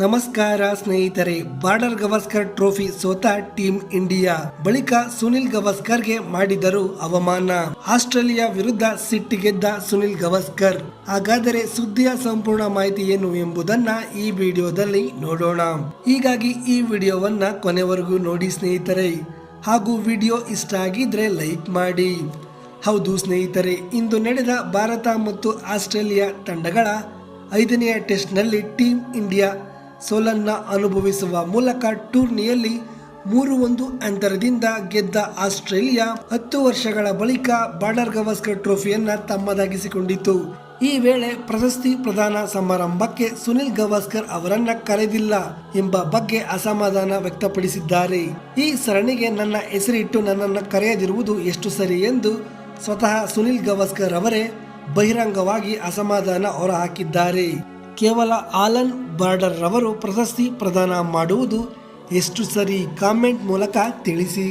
ನಮಸ್ಕಾರ ಸ್ನೇಹಿತರೆ, Border Gavaskar trophy ಸೋತ ಟೀಮ್ ಇಂಡಿಯಾ. ಬಳಿಕ ಸುನಿಲ್ ಗವಾಸ್ಕರ್ಗೆ ಮಾಡಿದರು ಅವಮಾನ. ಆಸ್ಟ್ರೇಲಿಯಾ ವಿರುದ್ಧ ಸಿಟ್ಟಿಗೆದ್ದ ಸುನಿಲ್ ಗವಾಸ್ಕರ್. ಹಾಗಾದರೆ ಸುದ್ದಿಯ ಸಂಪೂರ್ಣ ಮಾಹಿತಿ ಏನು ಎಂಬುದನ್ನ ಈ ವಿಡಿಯೋದಲ್ಲಿ ನೋಡೋಣ. ಹೀಗಾಗಿ ಈ ವಿಡಿಯೋವನ್ನ ಕೊನೆವರೆಗೂ ನೋಡಿ ಸ್ನೇಹಿತರೆ. ಹಾಗೂ ವಿಡಿಯೋ ಇಷ್ಟ ಆಗಿದ್ರೆ ಲೈಕ್ ಮಾಡಿ. ಹೌದು ಸ್ನೇಹಿತರೆ, ಇಂದು ನಡೆದ ಭಾರತ ಮತ್ತು ಆಸ್ಟ್ರೇಲಿಯಾ ತಂಡಗಳ ಐದನೆಯ ಟೆಸ್ಟ್ನಲ್ಲಿ ಟೀಮ್ ಇಂಡಿಯಾ ಸೋಲನ್ನ ಅನುಭವಿಸುವ ಮೂಲಕ ಟೂರ್ನಿಯಲ್ಲಿ ಮೂರು ಒಂದು ಅಂತರದಿಂದ ಗೆದ್ದ ಆಸ್ಟ್ರೇಲಿಯಾ ಹತ್ತು ವರ್ಷಗಳ ಬಳಿಕ ಬಾರ್ಡರ್ ಗವಾಸ್ಕರ್ ಟ್ರೋಫಿಯನ್ನ ತಮ್ಮದಾಗಿಸಿಕೊಂಡಿತು ಈ ವೇಳೆ ಪ್ರಶಸ್ತಿ ಪ್ರದಾನ ಸಮಾರಂಭಕ್ಕೆ ಸುನಿಲ್ ಗವಾಸ್ಕರ್ ಅವರನ್ನ ಕರೆದಿಲ್ಲ ಎಂಬ ಬಗ್ಗೆ ಅಸಮಾಧಾನ ವ್ಯಕ್ತಪಡಿಸಿದ್ದಾರೆ. ಈ ಸರಣಿಗೆ ನನ್ನ ಹೆಸರಿಟ್ಟು ನನ್ನನ್ನು ಕರೆಯದಿರುವುದು ಎಷ್ಟು ಸರಿ ಎಂದು ಸ್ವತಃ ಸುನಿಲ್ ಗವಾಸ್ಕರ್ ಅವರೇ ಬಹಿರಂಗವಾಗಿ ಅಸಮಾಧಾನ ಹೊರಹಾಕಿದ್ದಾರೆ. ಕೇವಲ ಆಲನ್ ಬಾರ್ಡರ್ ರವರು ಪ್ರಶಸ್ತಿ ಪ್ರದಾನ ಮಾಡುವುದು ಎಷ್ಟು ಸರಿ ಕಾಮೆಂಟ್ ಮೂಲಕ ತಿಳಿಸಿ.